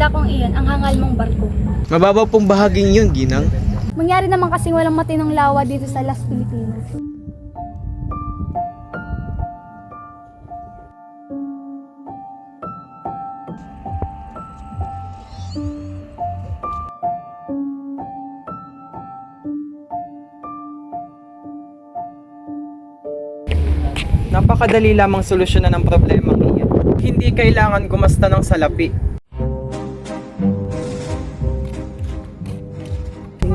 dakong iyon ang hangal mong barko. Mababaw pong bahaging yun, Ginang. Mangyari naman kasing walang matinong lawa dito sa Las Pilipinas. Napakadali lamang solusyonan ng problema iyan. Hindi kailangan gumasta ng salapi.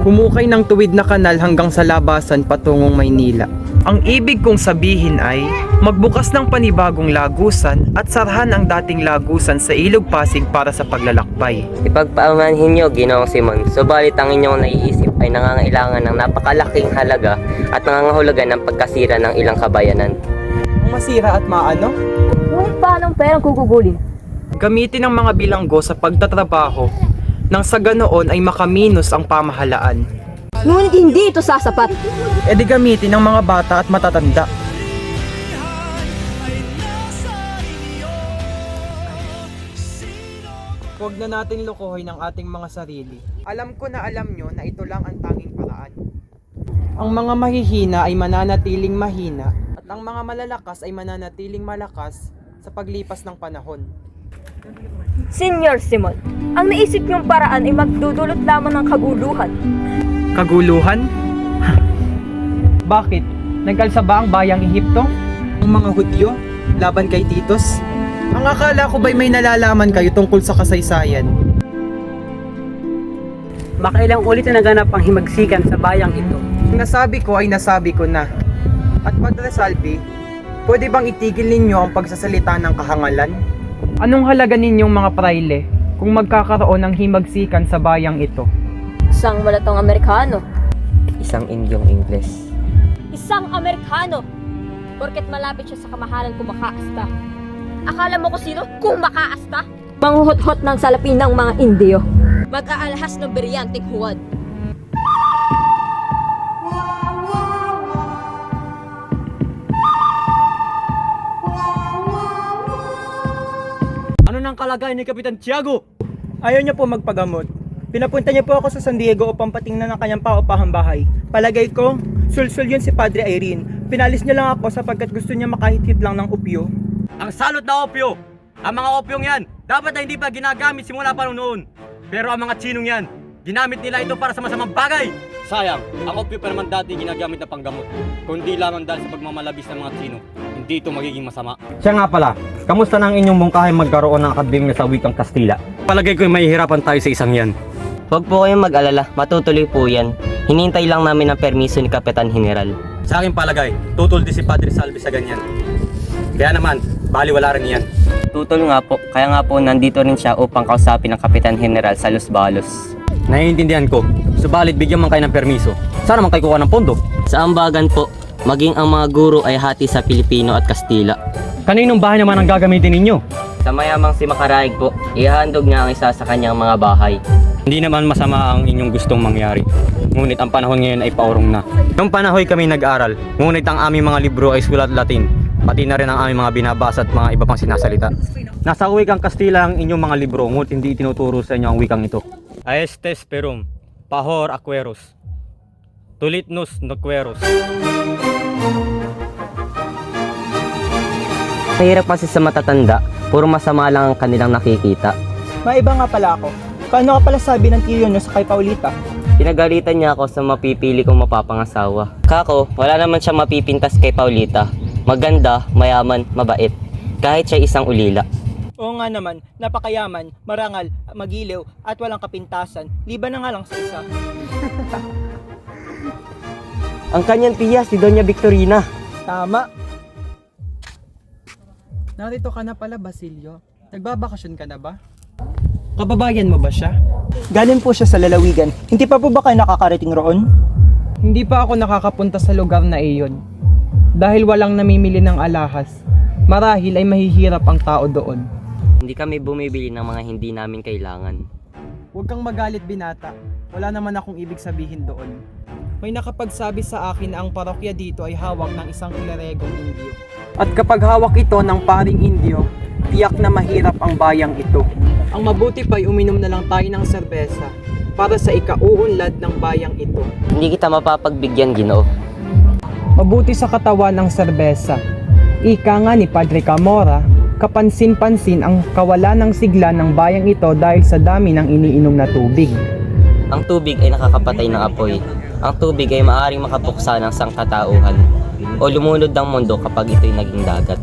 Humukay ng tuwid na kanal hanggang sa labasan patungong Maynila. Ang ibig kong sabihin ay magbukas ng panibagong lagusan at sarhan ang dating lagusan sa Ilog Pasig para sa paglalakbay. Ipagpaumanhin niyo, Ginoong Simon, subalit ang inyong naiisip ay nangangailangan ng napakalaking halaga at nangangahulugan ng pagkasira ng ilang kabayanan. Ang masira at maano? Ngunit paano ang perang gugugulin? Gamitin ang mga bilanggo sa pagtatrabaho nang sa ganoon ay makaminos ang pamahalaan. Ngunit hindi ito sasapat. E di gamitin ng mga bata at matatanda. Huwag na natin lukuhin ang ating mga sarili. Alam ko na alam nyo na ito lang ang tanging paraan. Ang mga mahihina ay mananatiling mahina at ang mga malalakas ay mananatiling malakas sa paglipas ng panahon. Senior Simon, ang naisip niyong paraan ay magdudulot lamang ng kaguluhan. Kaguluhan? Bakit? Nagkalsa ba ang bayang Ehipto? Ang mga Hudyo? Laban kay Titos? Ang akala ko ba'y may nalalaman kayo tungkol sa kasaysayan? Makailang ulit na naganap ang himagsikan sa bayang ito. Ang nasabi ko ay nasabi ko na. At Padre Salvi, pwede bang itigil ninyo ang pagsasalita ng kahangalan? Anong halaga ninyong mga praile kung magkakaroon ng himagsikan sa bayang ito? Isang malatong Amerikano. Isang Indyong Ingles. Isang Amerikano! Porket malapit siya sa kamahalan kung makaasta. Akala mo ko sino? Kung makaasta? Manghuhot-hot ng salapin ng mga Indiyo. Mag-aalhas ng beryanteng huwad. Kalagayan ni Kapitan Tiago? Ayaw niya po magpagamot. Pinapunta niya po ako sa San Diego upang patingnan ng kanyang paupahang bahay. Palagay ko, sulsul yun si Padre Irene. Pinalis niya lang ako sapagkat gusto niya makahit-hit lang ng upyo. Ang salot na opyo! Ang mga opyong yan, dapat na hindi pa ginagamit simula pa noon. Pero ang mga chinong yan, ginamit nila ito para sa masamang bagay. Sayang, ang opyo pa naman dati ginagamit na panggamot. Kundi lamang dahil sa pagmamalabis ng mga chino, hindi ito magiging masama. Siya nga pala, kamusta na ang inyong mungkahay magkaroon ng akademya sa wikang Kastila? Palagay ko may hirapan tayo sa isang yan. Huwag po kayong mag-alala, matutuloy po yan. Hinintay lang namin ang permiso ni Kapitan General. Sa aking palagay, tutol din si Padre Salvi sa ganyan. Kaya naman, baliwala rin yan. Tutol nga po, kaya nga po nandito rin siya upang kausapin ang Kapitan General sa Los Balos. Naiintindihan ko, subalit bigyan man kayo ng permiso. Sana man kayo kuha ng pondo. Sa ambagan po, maging ang mga guro ay hati sa Pilipino at Kastila. Kaninong bahay naman ang gagamitin ninyo? Sa mayamang si Makaraig po, ihahandog niya ang isa sa kanyang mga bahay. Hindi naman masama ang inyong gustong mangyari. Ngunit ang panahon ngayon ay paurong na. Noong panahoy kami nag-aral, ngunit ang aming mga libro ay sulat Latin, pati na rin ang aming mga binabasa at mga iba pang sinasalita. Nasa wikang Kastila ang inyong mga libro, ngunit hindi itinuturo sa inyo ang wikang ito. Aestes perum, pahor aqueros, tulitnus noqueros. Mahirap kasi sa matatanda, puro masama lang ang kanilang nakikita. Maiba nga pala ako. Paano ka pala sabi ng tiyo niyo sa kay Paulita? Pinagalitan niya ako sa mapipili kong mapapangasawa. Kako, wala naman siya mapipintas kay Paulita. Maganda, mayaman, mabait. Kahit siya isang ulila. Oo nga naman, napakayaman, marangal, magiliw, at walang kapintasan. Liban na nga lang sa isa. Ang kanyang tiya, si Doña Victorina. Tama. Narito ka na pala, Basilio. Nagbabakasyon ka na ba? Kababayan mo ba siya? Galing po siya sa lalawigan. Hindi pa po ba kayo nakakarating roon? Hindi pa ako nakakapunta sa lugar na iyon. Dahil walang namimili ng alahas, marahil ay mahihirap ang tao doon. Hindi kami bumibili ng mga hindi namin kailangan. Huwag kang magalit binata. Wala naman akong ibig sabihin doon. May nakapagsabi sa akin na ang parokya dito ay hawak ng isang ilaregong Indio. At kapag hawak ito ng paring Indio, tiyak na mahirap ang bayang ito. Ang mabuti pa'y uminom na lang tayo ng serbesa para sa ikauunlad ng bayang ito. Hindi kita mapapagbigyan, Ginoo. Mabuti sa katawan ng serbesa. Ika nga ni Padre Camora, kapansin-pansin ang kawalan ng sigla ng bayang ito dahil sa dami ng iniinom na tubig. Ang tubig ay nakakapatay ng apoy. Ang tubig ay maaaring makapuksa ng sangkatauhan o lumunod ng mundo kapag ito'y naging dagat.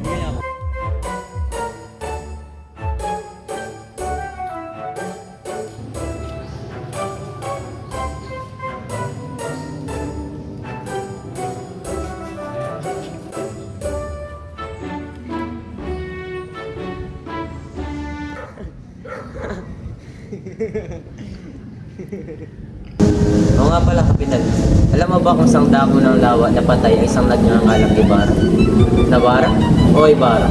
Oo nga pala, Kapitan. Alam mo ba kung isang dako ng lawa na patay ay isang nagngangalang Ibarra? Nabara o Ibarra?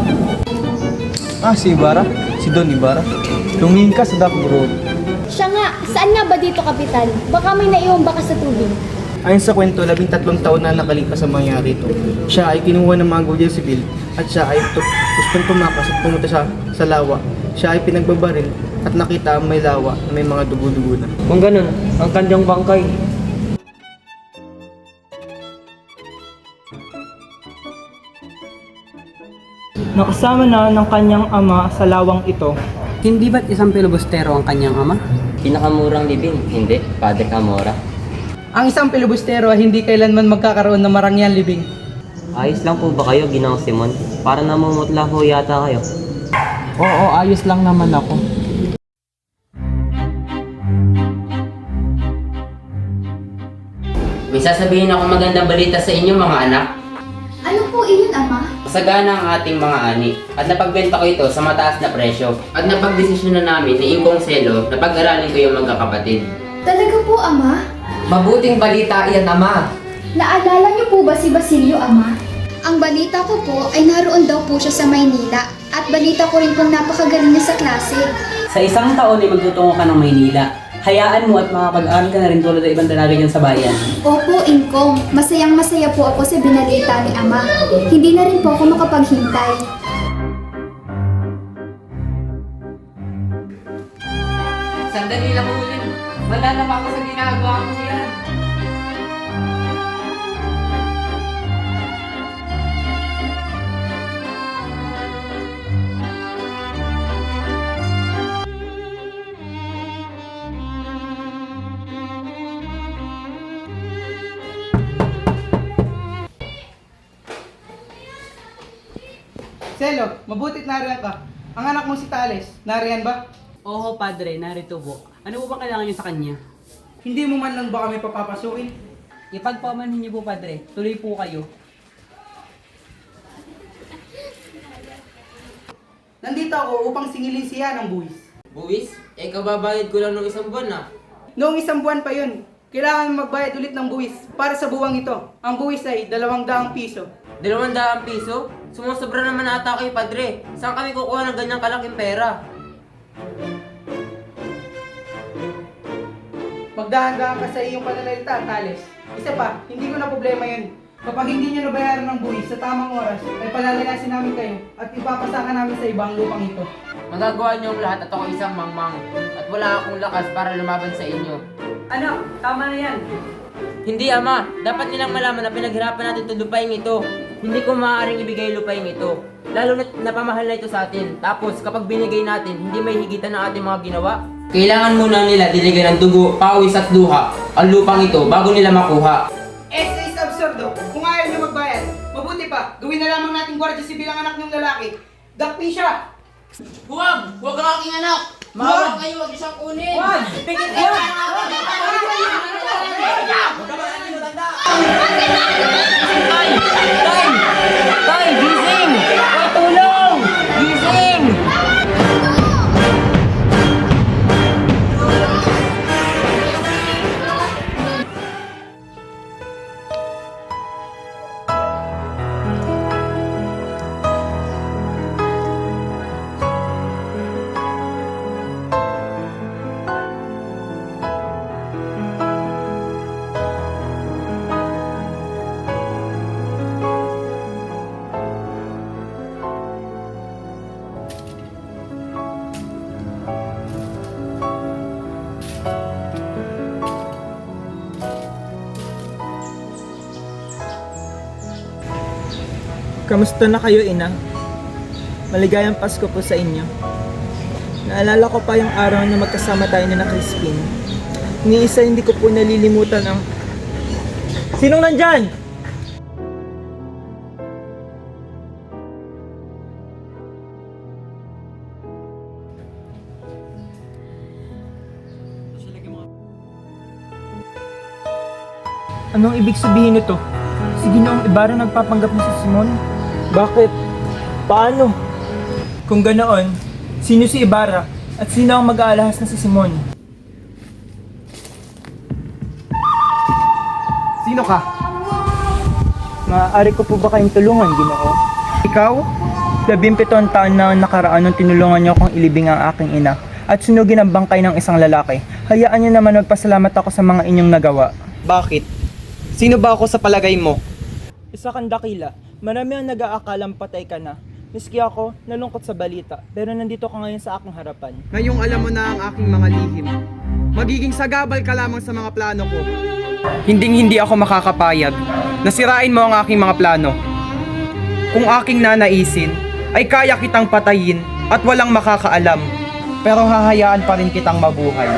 Ah, si Ibarra? Si Don Ibarra? Tumingin ka sa Dock Road. Siya nga, saan nga ba dito, Kapitan? Baka may naiwan baka sa tubig. Ayon sa kwento, labing tatlong taon na nakalipas sa mangyari ito. Siya ay kinuha ng mga Guardia Civil at siya ay tu- gustong tumakas at pumunta siya sa lawa. Siya ay pinagbabaril at nakita ang may lawa na may mga dugo-dugo na. Kung ganun, ang kanyang bangkay. Nakasama na ng kanyang ama sa lawang ito. Hindi ba't isang pilibustero ang kanyang ama? Pinakamurang libing, hindi, Padre Camora. Ang isang pilibustero ay hindi kailanman magkakaroon ng marangyan libing. Ayos lang po ba kayo, Ginang Simon? Para namumutla ho yata kayo. Oo, ayos lang naman ako. May sasabihin ako magandang balita sa inyo mga anak. Ano po iyon, Ama? Masagana ang ating mga ani at napagbenta ko ito sa mataas na presyo. At napagdesisyon na namin ni Ingkong Selo na pag-aralin ko yung magkakapatid. Talaga po, Ama? Mabuting balita iyan, Ama. Naalala niyo po ba si Basilio, Ama? Ang balita ko po ay naroon daw po siya sa Maynila at balita ko rin pong napakagaling niya sa klase. Sa isang taon ay magtutungo ka ng Maynila. Hayaan mo at makapag-aral ka na rin tulad ng ibang dalaga dyan sa bayan. Opo, Ingkong. Masayang masaya po ako sa binalita ni Ama. Hindi na rin po ako makapaghintay. Sandali lang ulit. Wala na pa ako sa ginagawa ko yan. Selo, mabutit nariyan ka. Ang anak mo si Tales, nariyan ba? Oo, padre, narito po. Ano po bang kailangan niyo sa kanya? Hindi mo man lang ba kami papapasukin? Ipagpamanhin niyo po, padre. Tuloy po kayo. Nandito ako upang singilin siya ng buwis. Buwis, eh kababayad ko lang ng isang buwan ah. Noong isang buwan pa yun, kailangan magbayad ulit ng buwis para sa buwang ito. Ang buwis ay dalawang daang piso. Dalawang daang piso? Sumusobra naman ata kay padre. Saan kami kukuha ng ganyang kalaking pera? Magdahan-dahan ka sa iyong pananalita, Tales. Isa pa, hindi ko na problema yun. Kapag hindi nyo nabayaran ng buwis sa tamang oras, ay palalayasin namin kayo at ipapasakan namin sa ibang lupang ito. Magagawa niyo ang lahat at ako isang mangmang. At wala akong lakas para lumaban sa inyo. Ano? Tama na yan. Hindi ama, dapat nilang malaman na pinaghirapan natin ito lupain ito. Hindi ko maaaring ibigay lupain ito. Lalo na napamahal na ito sa atin. Tapos kapag binigay natin, hindi may higitan ng ating mga ginawa. Kailangan muna nila diligan ng dugo, pawis at luha ang lupang ito bago nila makuha. Esa is absurdo. Kung ayaw nyo magbayad, mabuti pa, gawin na lamang natin gwardiya si bilang anak ng lalaki. Dakpi siya! Huwag! Huwag ang aking anak! Mawag kayo, huwag isang kunin! Wag! Pigit Kamusta na kayo, ina? Maligayang Pasko po sa inyo. Naalala ko pa yung araw na magkasama tayo ni na Crispin. Ni isa hindi ko po nalilimutan ang... Sinong nandyan? Anong ibig sabihin nito? Si Ginoong Ibarra nagpapanggap na si Simon? Bakit? Paano? Kung ganoon, sino si Ibarra at sino ang mag-aalahas na si Simon? Sino ka? Maaari ko po ba kayong tulungan, Ginoo? Ikaw? Labimpitong taon na nakaraan nung tinulungan niyo akong ilibing ang aking ina at sunugin ang bangkay ng isang lalaki. Hayaan niyo naman magpasalamat ako sa mga inyong nagawa. Bakit? Sino ba ako sa palagay mo? Isa kang dakila. Marami ang nag-aakalang patay ka na. Miski ako, nalungkot sa balita, pero nandito ka ngayon sa aking harapan. Ngayong alam mo na ang aking mga lihim. Magiging sagabal ka lamang sa mga plano ko. Hinding hindi ako makakapayag. Nasirain mo ang aking mga plano. Kung aking nanaisin, ay kaya kitang patayin at walang makakaalam. Pero hahayaan pa rin kitang mabuhay.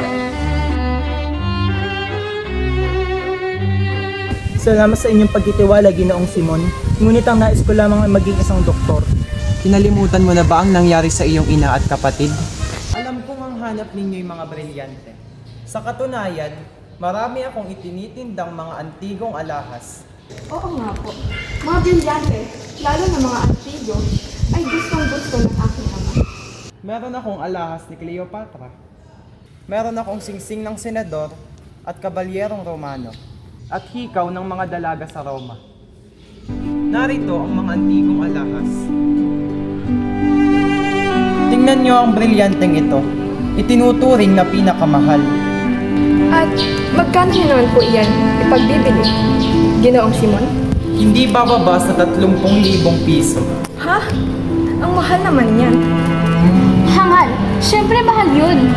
Salamat sa inyong pagtitiwala, Ginoong Simon. Ngunit ang nais ko lamang ay maging isang doktor. Kinalimutan mo na ba ang nangyari sa iyong ina at kapatid? Alam kong ang hanap ninyo'y mga brilyante. Sa katunayan, marami akong itinitindang mga antigong alahas. Oo nga po. Mga brilyante, lalo na mga antigo, ay gustong gusto ng aking ama. Meron akong alahas ni Cleopatra. Meron akong singsing ng senador at kabalyerong Romano. At hikaw ng mga dalaga sa Roma. Narito ang mga antigong alahas. Tingnan niyo ang brilyanteng ito. Itinuturing na pinakamahal. At magkano niyo naman po iyan ipagbibili? Ginoong Simon? Hindi bababa sa 30,000 piso. Ha? Ang mahal naman yan. Hangal! Siyempre mahal yun!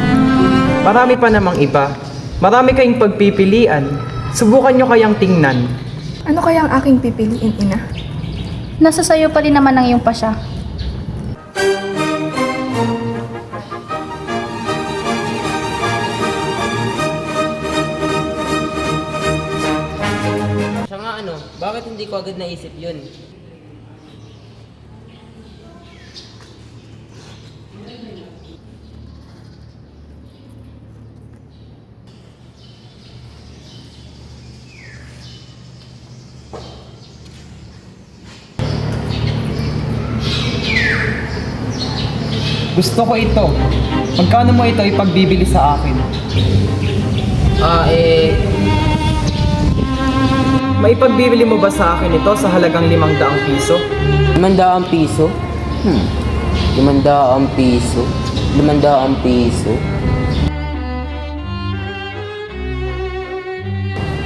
Marami pa namang iba. Marami kayong pagpipilian. Subukan nyo kayang tingnan. Ano kaya ang aking pipiliin, ina? Nasa sayo pa rin naman ang iyong pasya. Siya nga ano, bakit hindi ko agad naisip yun? Gusto ko ito. Magkano mo ito ipagbibili sa akin? Ah, eh, Maipagbibili mo ba sa akin ito sa halagang limang daang piso? limandaang piso? Hmm, limandaang piso? Limandaang piso?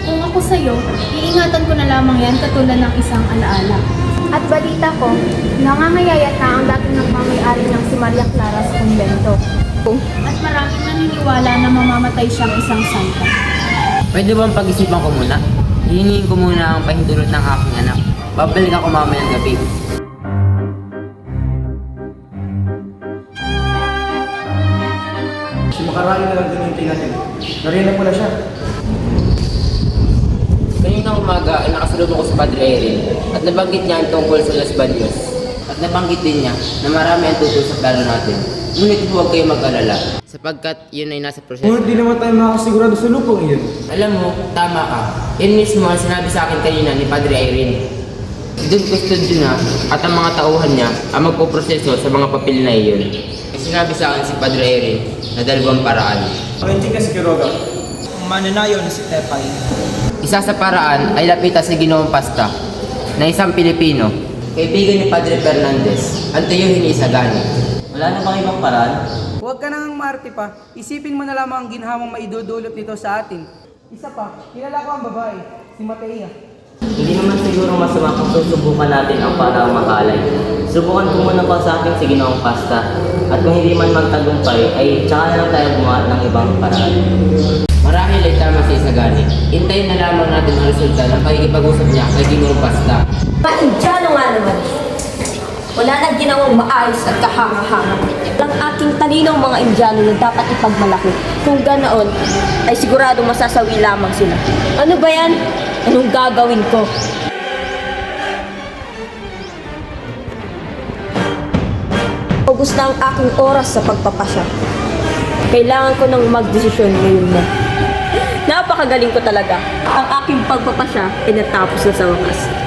Kung ako sa'yo, iingatan ko na lamang yan katulad ng isang alaala. At balita ko, nangangayayat na ang dating ng may-ari ng si Maria Clara sa kumbento. At maraming naniniwala na mamamatay siyang isang santa. Pwede bang pag-isipan ko muna? Hihingin ko muna ang pahintulot ng aking anak. Babalik ako mamayang gabi. Si Makarami na lang din yung natin. Narinig mo na siya. Umaga ay nakasalubong ko si Padre Erin at nabanggit niya ang tungkol sa Los Baños. At nabanggit din niya na marami ang tutol sa plano natin. Ngunit huwag kayo mag-alala sapagkat yun ay nasa proseso. Ngunit di naman tayo makakasigurado sa lupang iyon. Alam mo, tama ka. Yun mismo ang sinabi sa akin kanina ni Padre Irene. Doon kustodyo na at ang mga tauhan niya ang magpoproseso sa mga papel na iyon. Sinabi sa akin si Padre Irene na dalawang paraan. Ang hindi ka si Quiroga. Ang mananayo na si Tepay. Isa sa paraan ay lapitan si Ginoong Pasta na isang Pilipino, kaibigan ni Padre Fernandez, ang tiyuhin ni Isagani. Wala na bang ibang paraan? Huwag ka nang maarte pa. Isipin mo na lamang ang ginhawang maidudulot nito sa atin. Isa pa, kilala ko ang babae, si Matea. Hindi naman siguro masama kung susubukan natin ang parang makalay. Subukan ko muna pa sa akin si Ginoong Pasta. At kung hindi man magtagumpay, ay tsaka na lang tayo gumawa ng ibang paraan. Ay tama si Isagani. Hintayin na lamang natin ang resulta ng pakikipag-usap niya kay Ginoong Pasta. Paindyano nga naman. Wala nang ginawang maayos at kahanga-hanga. Ang aking talinong mga Indiano na dapat ipagmalaki. Kung ganoon, ay sigurado masasawi lamang sila. Ano ba yan? Anong gagawin ko? Ubus na ang aking oras sa pagpapasya. Kailangan ko nang magdesisyon ngayon na. Napakagaling ko talaga. Ang aking pagpapasya ay natapos na sa wakas.